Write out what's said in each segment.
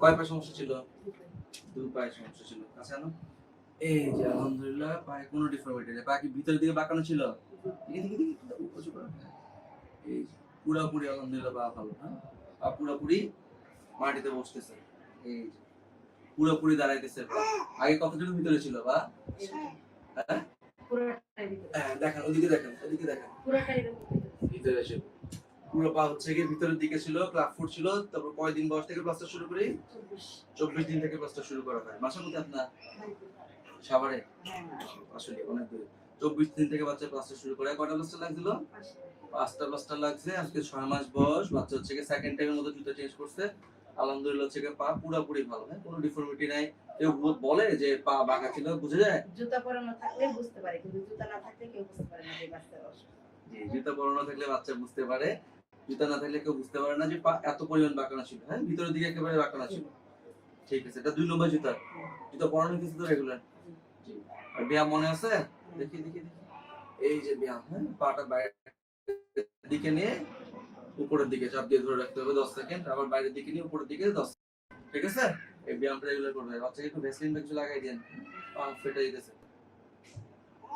কয় পায়ে সমস্যা ছিল? দুই পায়ে সমস্যা ছিল। আচ্ছা না এই যে আলহামদুলিল্লাহ পায়ে কোনো ডিফর্মিটি নেই। পা কি ভিতরের দিকে বাঁকানো ছিল? এদিকে দিকে দিকে একটু উঁচু করো। এই পুরাপুরি আলহামদুলিল্লাহ পা ভালো হ্যাঁ? পা পুরাপুরি মাটিতে বসতেছে। এই পুরোপুরি দাঁড়াইতেছে। আগে কতটুকু ভিতরে ছিল বা হ্যাঁ। হ্যাঁ, দেখেন ওদিকে দেখেন ওদিকে দেখেন পুরোটাই এরকম ভিতরে। ভিতরে ছিল পুরো পা হচ্ছে গিয়ে ভিতরের দিকে ছিল ক্লাব ফুট ছিল তারপর কয়দিন বয়স থেকে প্লাস্টার শুরু করি? চব্বিশ। দিন থেকে প্লাস্টার শুরু করা হয়। মাসের মধ্যে আপনার? সাভারে? হ্যাঁ, আসলে অনেক দূরে। চব্বিশ দিন থেকে বাচ্চা প্লাস্টার শুরু করে। কয়টা লাগছিল। পাঁচটা। প্লাস্টার লাগছে। আজকে ছয় মাস বয়স। বাচ্চা হচ্ছে গিয়ে সেকেন্ড টাইমের মধ্যে জুতা চেঞ্জ করছে। আলহামদুলিল্লাহ হচ্ছে পা পুরোপুরি ভালো হ্যাঁ? কোনো ডিফর্মিটি নাই। কেউ বলে যে পা বাঁকা ছিল বুঝে যায়? জুতা পরানো থাকলে বুঝতে পারে কিন্তু জুতা না থাকলে কেউ বুঝতে পারে না যে জুতা পরানো থাকলে বাচ্চা বুঝতে পারে। জুতা না থাকলে কেউ বুঝতে পারে না যে পা এত পরিমাণ বাঁকানো ছিল। হ্যাঁ ভিতরের দিকে একেবারে বাঁকানো ছিল। ঠিক আছে, এটা দুই নম্বর জুতা। জুতা পরানো কিছু তো রেগুলার আর ব্যায়াম মনে আছে? দেখি দেখি এই যে ব্যায়াম হ্যাঁ পাটা বাইরে দিকে নিয়ে উপরের দিকে চাপ দিয়ে ধরে রাখতে হবে দশ সেকেন্ড। আবার বাইরের দিকে নিয়ে উপরের দিকে দশ। ঠিক আছে? এই ব্যায়ামটা রেগুলার করবে। বাচ্চাকে একটু ভ্যাসলিন কিছু লাগাই দেন। পা ফেটে যেতেছে।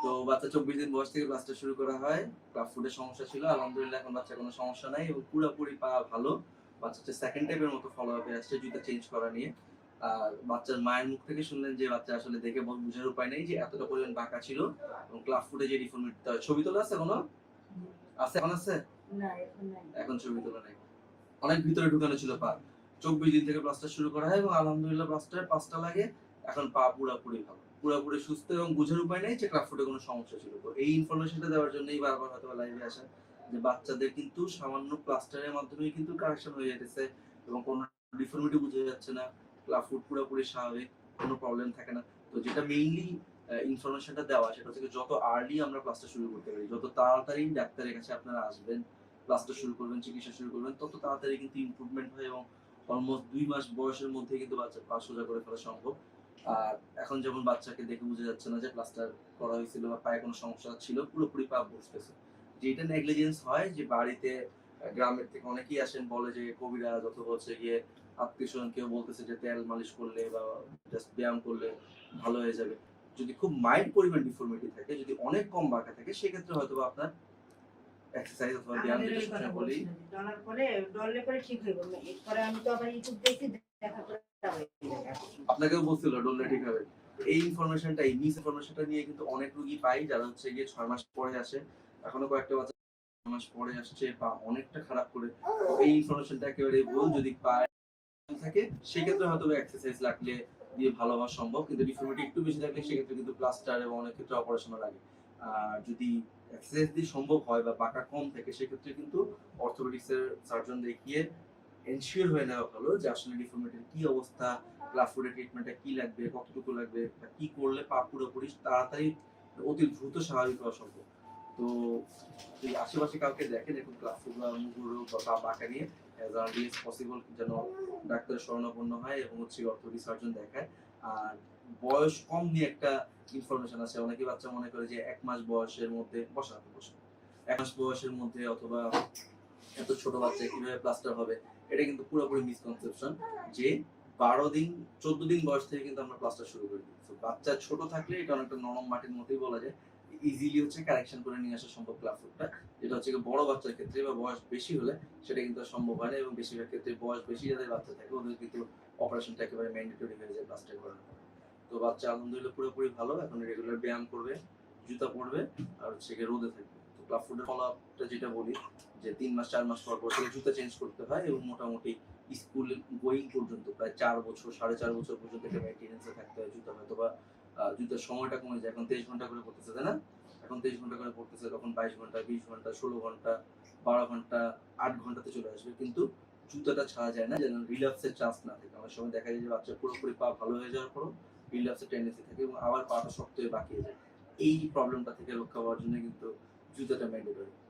তো বাচ্চা চব্বিশ দিন বয়স থেকে ক্লাসটা শুরু করা হয়। ক্লাব ফুডের সমস্যা ছিল আলহামদুলিল্লাহ এখন বাচ্চা কোনো সমস্যা নাই এবং পুরোপুরি পা ভালো। বাচ্চাটা সেকেন্ড টাইপের মতো ফলো আপে আসছে জুতা চেঞ্জ করা নিয়ে। আর বাচ্চার মায়ের মুখ থেকে শুনলেন যে বাচ্চা আসলে দেখে বোঝার উপায় নেই যে এতটা পরিমাণ বাঁকা ছিল এবং ক্লাব ফুডে যে ডিফর্মিটি ছবি তোলা আছে কোনো আছে এখন আছে? এখন এখন ছবি তোলা নাই। অনেক ভিতরে ঢুকানো ছিল পা। চব্বিশ দিন থেকে প্লাস্টার শুরু করা হয় এবং আলহামদুলিল্লাহ প্লাস্টার পাঁচটা লাগে। এখন পা পুরাপুরি ভালো। পুরাপুরি সুস্থ এবং বুঝার উপায় নেই যে ক্লাব ফুটে কোনো সমস্যা ছিল। এই ইনফরমেশনটা দেওয়ার জন্যই বারবার হয়তো লাইভে আসা যে বাচ্চাদের কিন্তু সামান্য প্লাস্টারের মাধ্যমে কিন্তু কারেকশন হয়ে যেতেছে এবং কোনো ডিফর্মিটি বুঝে যাচ্ছে না। ক্লাব ফুট পুরোপুরি স্বাভাবিক, কোনো প্রবলেম থাকে না। তো যেটা মেইনলি ইনফরমেশনটা দেওয়া, সেটা হচ্ছে যত আর্লি আমরা ক্লাসটা শুরু করতে পারি, যত তাড়াতাড়ি ডাক্তারের কাছে আপনারা আসবেন ক্লাসটা শুরু করবেন, চিকিৎসা শুরু করবেন, তত তাড়াতাড়ি কিন্তু ইমপ্রুভমেন্ট হয় এবং অলমোস্ট দুই মাস বয়সের মধ্যে কিন্তু বাচ্চা পা সোজা করে ফেলা সম্ভব। আর এখন যেমন বাচ্চাকে দেখে বোঝা যাচ্ছে না যে প্লাস্টার করা হয়েছিল বা পায়ে কোনো সমস্যা ছিল পুরোপুরি পা বসতেছে। যে এটা নেগলিজেন্স হয় যে বাড়িতে গ্রামের থেকে অনেকেই আসেন বলে যে কবিরাজ অথবা হচ্ছে গিয়ে আত্মীয় স্বজন কেউ বলতেছে যে তেল মালিশ করলে বা জাস্ট ব্যায়াম করলে ভালো হয়ে যাবে। যদি খুব মাইল্ড পরিমাণ ডিফর্মিটি থাকে যদি অনেক কম বাঁকা থাকে সেক্ষেত্রে হয়তো বা আপনার এক্সারসাইজ অথবা ব্যায়াম যেটা সবসময় বলি ডলার পরে ডললে পরে ঠিক হইব এরপরে আমি তো আবার ইউটিউব দেখি দেখা করে যাব। এই জায়গায়। আপনাকেও বলছিল ডললে ঠিক হবে। এই ইনফরমেশনটা এই মিস ইনফরমেশনটা নিয়ে কিন্তু অনেক রুগী পাই যারা হচ্ছে গিয়ে ছয় মাস পরে আসে। এখনও কয়েকটা বাচ্চা মাস পরে আসছে বা অনেকটা খারাপ করে। এই ইনফরমেশনটা একেবারে ভুল যদি পায় থাকে, সেক্ষেত্রে হয়তো এক্সারসাইজ লাগলে দিয়ে ভালো হওয়া সম্ভব। কিন্তু ডিফর্মিটি একটু বেশি থাকলে সেক্ষেত্রে কিন্তু প্লাস্টার এবং অনেক ক্ষেত্রে অপারেশনও লাগে। আর যদি এক্সারসাইজ দিয়ে সম্ভব হয় বা বাঁকা কম থাকে, সেক্ষেত্রে কিন্তু অর্থোপেডিক্সের সার্জন দেখিয়ে এনশিওর হয়ে নেওয়া ভালো যে আসলে ডিফর্মিটির কি অবস্থা ক্লাসফুডের ট্রিটমেন্টটা কি লাগবে, কতটুকু লাগবে, বা কি করলে পা পুরোপুরি তাড়াতাড়ি অতি দ্রুত স্বাভাবিক হওয়া সম্ভব। তো এই আশেপাশে কাউকে দেখে দেখুন ক্লাসফুড বা মুগুরো বা বাঁকা নিয়ে অ্যাজ আর্লি এস পসিবল যেন ডাক্তারের শরণাপন্ন হয় এবং হচ্ছে অর্থোপেডিক সার্জন দেখায়। আর বয়স কম নিয়ে একটা ইনফরমেশন আছে, অনেকে বাচ্চা মনে করে যে এক মাস বয়সের মধ্যে বসা বসে। এক মাস বয়সের মধ্যে অথবা এত ছোট বাচ্চা কীভাবে প্লাস্টার হবে? এটা কিন্তু পুরোপুরি মিসকনসেপশন যে বারো দিন, চোদ্দ দিন বয়স থেকে কিন্তু আমরা প্লাস্টার শুরু করি। তো বাচ্চা ছোট থাকলে এটা অনেকটা নরম মাটির মতোই বলা যায়। ইজিলি হচ্ছে কারেকশন করে নিয়ে আসা সম্ভব ক্লাফুডটা যেটা হচ্ছে বড় বাচ্চার ক্ষেত্রে বা বয়স বেশি হলে সেটা কিন্তু সম্ভব হয় না এবং বেশিরভাগ ক্ষেত্রে বয়স বেশি যাদের বাচ্চা থাকে, ওদের কিন্তু অপারেশনটা একেবারে ম্যান্ডেটরি হয়ে যায় প্লাস্টার করার পর। তো বাচ্চা আলহামদুলিল্লাহ পুরোপুরি ভালো, এখন রেগুলার ব্যায়াম করবে, জুতা পরবে, আর হচ্ছে রোদে থাকবে। তো ক্লাফুডের ফলো আপটা যেটা বলি, যে তিন মাস, চার মাস পর পর থেকে জুতা চেঞ্জ করতে হয় এবং মোটামুটি স্কুল গোয়িং পর্যন্ত, প্রায় চার বছর, সাড়ে চার বছর পর্যন্ত একটা মেনটেনেন্সে থাকতে হয় জুতা হয়তো বা জুতার সময়টা কমে যায়। এখন তেইশ ঘণ্টা করে পড়তেছে, তাই না? এখন তেইশ ঘণ্টা করে পড়তেছে, তখন বাইশ ঘণ্টা, বিশ ঘণ্টা, ষোলো ঘণ্টা, বারো ঘণ্টা, আট ঘন্টাতে চলে আসবে। কিন্তু জুতাটা ছাড়া যায় না, যেন রিল্যাক্সের চান্স না থাকে। অনেক সময় দেখা যায় যে বাচ্চা পুরোপুরি পা ভালো হয়ে যাওয়ার পরও রিল্যাক্সের টেন্ডেন্সি থাকে এবং আবার পাটা শক্ত হয়ে বাকিয়ে যায়। এই প্রবলেমটা থেকে রক্ষা পাওয়ার জন্য কিন্তু জুতাটা ম্যান্ডেটরি